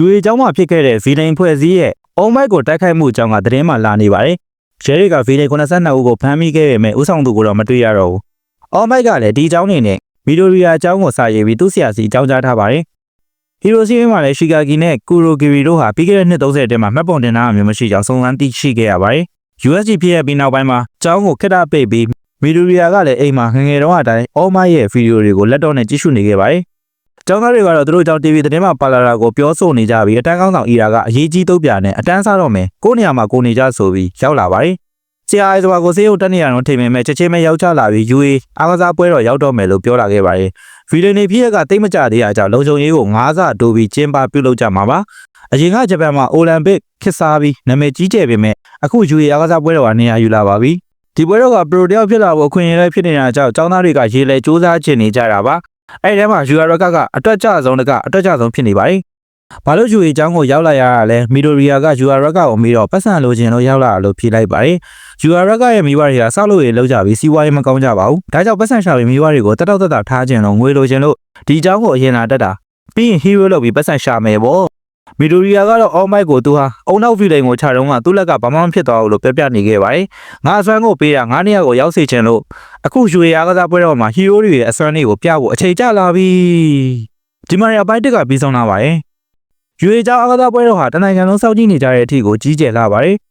ဂျူရီကျောင်းမှာဖြစ်ခဲ့တဲ့ဗီလိန်ဖွဲ့စည်းရဲ့အုံမိုက်ကိုတိုက်ခိုက်မှုအကြောင်းကသတင်းမှလာနေပါတယ်။ရဲတွေကဗီလိန်82ဦးကိုဖမ်းမိခဲ့ပေမဲ့ဥဆောင်သူကိုတော့မတွေ့ရတော့ဘူး။အုံမိုက်ကလည်းဒီကျောင်းနေနဲ့မီဒိုရီယာကျောင်းကိုစာရေးပြီးသူ့ဆရာစီအကြောင်းကြားထားပါတယ်။ဟီရိုစီမှာလည်းရှီကာဂီနဲ့ကူရိုဂီရီတို့ဟာပြီးခဲ့တဲ့နှစ်30အတွင်းမှာမှတ်ပုံတင်ထားတာမျိုးမရှိကြောင်းစုံစမ်းသိရှိခဲ့ရပါတယ်။ USG ဖြစ်ရပြီးနောက်ပိုင်းမှာကျောင်းကိုခက်တာပိတ်ပြီးမီဒိုရီယာကလည်းအိမ်မှာငယ်ငယ်တုန်းကအတိုင်းအော်မိုက်ရဲ့ဗီဒီယိုတွေကိုလက်တော့နဲ့ကြည့်ရှုနေခဲ့ပါတယ်။ ကျောင်းသားတွေကတော့သူတို့ကြောင့် TV သတင်းမှာပါလာတာကိုပြောဆိုနေကြပြီးအတန်းကောင်းဆောင်အီရာကအရေးကြီးတုတ်ပြနဲ့အတန်းစားတော့မယ်ကိုယ့်နေရာမှာကိုယ်နေကြဆိုပြီးရောက်လာပါတယ်။ဆရာအိုင်စွာကိုစေးရုံတက်နေရတော့ထိမ်ပေမဲ့ချက်ချင်းပဲရောက်ချလာပြီး UA အားကစားပွဲတော်ရောက်တော့မယ်လို့ပြောလာခဲ့ပါတယ်။ဗီဒီယိုနေဖြစ်ရကတိတ်မကြသေးတဲ့အကြောင်းလုံခြုံရေးကိုငါးဆတိုးပြီးကျင်းပပြုလုပ်ကြမှာပါ။အရင်ကဂျပန်မှာအိုလံပစ်ခစ်စားပြီးနာမည်ကြီးကျယ်ပေမဲ့အခု UA အားကစားပွဲတော်ကနေရာယူလာပါပြီ။ဒီပွဲတော်ကပရိုတယောက်ဖြစ်လာဖို့အခွင့်အရေးလည်းဖြစ်နေတာကြောင့်ကျောင်းသားတွေကရေလဲစူးစမ်းချင်နေကြတာပါ။ အဲ့ဒီထဲမှာယူရရကကအတွက်ကြဆုံးတကအတွက်ကြဆုံးဖြစ်နေပါတယ်။ဘာလို့ယူရီကျောင်းကိုရောက်လာရတာလဲမီဒိုရီယာကယူရရကကိုမေးတော့ပတ်စံလိုချင်လို့ရောက်လာတာလို့ဖြေလိုက်ပါတယ်။ယူရရကရဲ့မိဘတွေကစောက်လို့ရေလောက်ကြပြီးစီးပွားရေးမကောင်းကြပါဘူး။ဒါကြောင့်ပတ်စံရှာပြီးမိဘတွေကိုတက်တော့တက်တာထားခြင်းလို့ငွေလိုချင်လို့ဒီကျောင်းကိုအရင်လာတက်တာပြီးရင်ဟီးရိုးလုပ်ပြီးပတ်စံရှာမယ်ပေါ့။ မီဒိုရီယာကတော့အော်မိုက်ကိုသူဟာအုံနောက်ဗီလိန်ကိုခြာတုံးကသူ့လက်ကဘာမှမဖြစ်သွားဘူးလို့ပြောပြနေခဲ့ပါတယ်။ငါအစွမ်းကိုပေးတာငါနေရာကိုရောက်စေချင်လို့အခုယူရီယာကစားပွဲတော်မှာဟီးရိုးတွေရဲ့အစွမ်းတွေကိုပြဖို့အချိန်ကျလာပြီ။ဒီမှာရပိုင်းတစ်ကပြီးဆုံးလာပါတယ်။ယူရီကျောင်းအကစားပွဲတော်ဟာတနိုင်ငံလုံးစောင့်ကြည့်နေကြတဲ့အထီကိုကြီးကျယ်လာပါတယ်။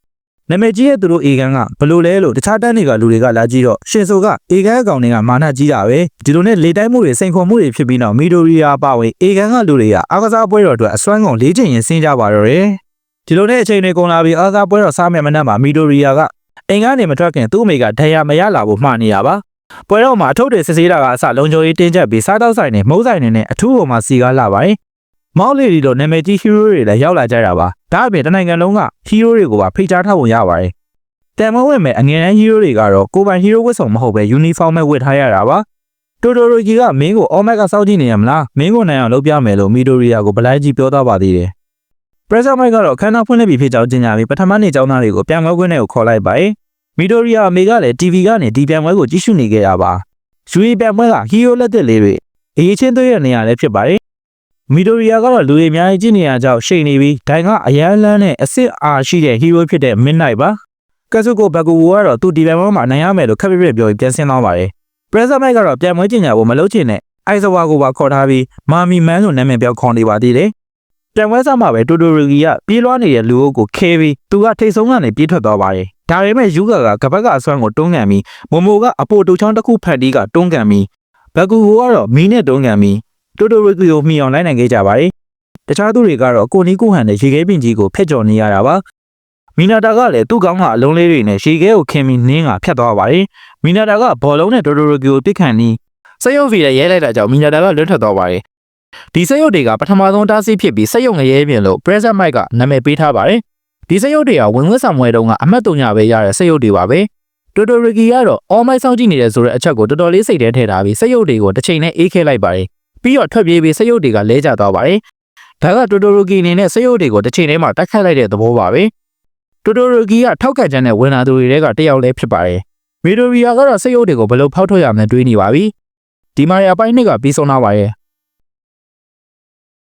နာမည်ကြီးရဲ့သူတို့အေကန်ကဘလို့လဲလို့တခြားတန်းတွေကလူတွေကလာကြည့်တော့ရှင်ဆိုကအေကန်အကောင်တွေကမာနကြီးတာပဲဒီလိုနဲ့လေတိုင်းမှုတွေစိန်ခေါ်မှုတွေဖြစ်ပြီးတော့မီဒိုရီယာပါဝင်အေကန်ကလူတွေကအားကစားပွဲတော်အတွက်အစွမ်းကုန်လေးချိန်ရင်ဆင်းကြပါတော့တယ်ဒီလိုနဲ့အချိန်တွေကုန်လာပြီးအားကစားပွဲတော်စားမယ်မနှက်မှာမီဒိုရီယာကအိမ်ကနေမထွက်ခင်သူ့အမေကဒဏ်ရာမရလာဖို့မှားနေရပါပွဲတော်မှာအထုပ်တွေစစ်ဆေးတာကအစလုံခြုံရေးတင်းကျပ်ပြီးစားတောက်ဆိုင်နဲ့မုံဆိုင်တွေနဲ့အထူးပေါ်မှာစီကားလာပါတယ် မောက်လီဒီလိုနာမည်ကြီးဟီးရိုးတွေလည်းရောက်လာကြတာပါဒါအပြင်တနိုင်ငံလုံးကဟီးရိုးတွေကိုပါဖိတ်ကြားထားပုံရပါတယ်တန်မဝင်မဲ့အငယ်တန်းဟီးရိုးတွေကတော့ကိုပိုင်ဟီးရိုးဝတ်စုံမဟုတ်ပဲယူနီဖောင်းပဲဝတ်ထားရတာပါတိုတိုရိုဂျီကမင်းကိုအော်မက်ကစောင့်ကြည့်နေရမလားမင်းကိုနိုင်အောင်လုပ်ပြမယ်လို့မီဒိုရီယာကိုဗလိုက်ကြီးပြောသွားပါသေးတယ်ပရက်ဆာမိုက်ကတော့ခန်းနာဖွင့်လက်ပြီးဖြစ်ကြောင်းကြေညာပြီးပထမနေ့ကျောင်းသားတွေကိုပြန်မခွင့်နဲ့ကိုခေါ်လိုက်ပါတယ်မီဒိုရီယာအမေကလည်း TV ကနေဒီပြန်ပွဲကိုကြည့်ရှုနေခဲ့ရပါယူရီပြန်ပွဲကဟီးရိုးလက်သက်လေးတွေအရေးချင်းသွေးရနေရလည်းဖြစ်ပါတယ် မီဒိုရီယာကတော့လူတွေအများကြီးကြည့်နေရကြောင်းရှိန်နေပြီးဒိုင်ကအရန်လန်းနဲ့အစ်စ်အားရှိတဲ့ဟီးရိုးဖြစ်တဲ့ Midnight ပါကဆုကိုဘကူဝကတော့သူဒီပြန်ပွဲမှာနိုင်ရမယ်လို့ခက်ပြပြပြောပြီးပြန်ဆင်းသွားပါတယ်ပရက်ဆာမိုက်ကတော့ပြန်ပွဲကျင်ညာဖို့မလုပ်ချင်တဲ့အိုက်ဇဝါကိုပါခေါ်ထားပြီးမာမီမန်းလို့နာမည်ပြောခေါ်နေပါသေးတယ်ပြန်ပွဲစားမှာပဲတိုတိုရီဂီကပြေးလွှားနေတဲ့လူအုပ်ကိုခဲပြီးသူကထိတ်ဆုံးကနေပြေးထွက်သွားပါတယ်ဒါပေမဲ့ယူဂါကကပတ်ကအစွမ်းကိုတွန်းကန်ပြီးမမိုကအပိုတူချောင်းတစ်ခုဖတ်တီးကတွန်းကန်ပြီးဘကူဟိုကတော့မီးနဲ့တွန်းကန်ပြီး တိုတိုရီဂီကိုမှီအောင်လိုက်နိုင်ခဲ့ကြပါတယ်တခြားသူတွေကတော့ကိုနီကိုဟန်နဲ့ရေခဲပင်ကြီးကိုဖျက်ကျော်နေရတာပါမီနာတာကလည်းသူ့ကောင်းကအလုံးလေးတွေနဲ့ရေခဲကိုခင်းပြီးနင်းကဖြတ်သွားပါတယ်မီနာတာကဘောလုံးနဲ့တိုတိုရီဂီကိုပစ်ခတ်ပြီးစက်ရုပ်ဖီနဲ့ရဲလိုက်တာကြောင့်မီနာတာကလွတ်ထွက်သွားပါတယ်ဒီစက်ရုပ်တွေကပထမဆုံးတားဆီးဖြစ်ပြီးစက်ရုပ်ငရဲပြင်လို့ present mic ကနာမည်ပေးထားပါတယ်ဒီစက်ရုပ်တွေကဝင်ဝက်ဆောင်ပွဲတုန်းကအမတ်တုံညာပဲရတဲ့စက်ရုပ်တွေပါပဲတိုတိုရီဂီကတော့ all my စောင့်ကြည့်နေတယ်ဆိုတဲ့အချက်ကိုတော်တော်လေးစိတ်ထဲထည့်ထားပြီးစက်ရုပ်တွေကိုတစ်ချိန်နဲ့အေးခဲလိုက်ပါတယ် ပြီးတော့ထွက်ပြေးပြီးစက်ရုပ်တွေကလဲကျသွားပါတယ်ဒါကတိုတိုရီဂီအနေနဲ့စက်ရုပ်တွေကိုတစ်ချိန်ထဲမှာတက်ခတ်လိုက်တဲ့သဘောပါပဲတိုတိုရီဂီကထောက်ကချက်နဲ့ဝင်လာသူတွေကတယောက်လည်းဖြစ်ပါတယ်မီဒိုရီယာကတော့စက်ရုပ်တွေကိုဘယ်လိုဖောက်ထွက်ရမလဲတွေးနေပါပြီဒီမာရီအပိုင်းနှစ်ကပြီးဆုံးသွားပါရဲ့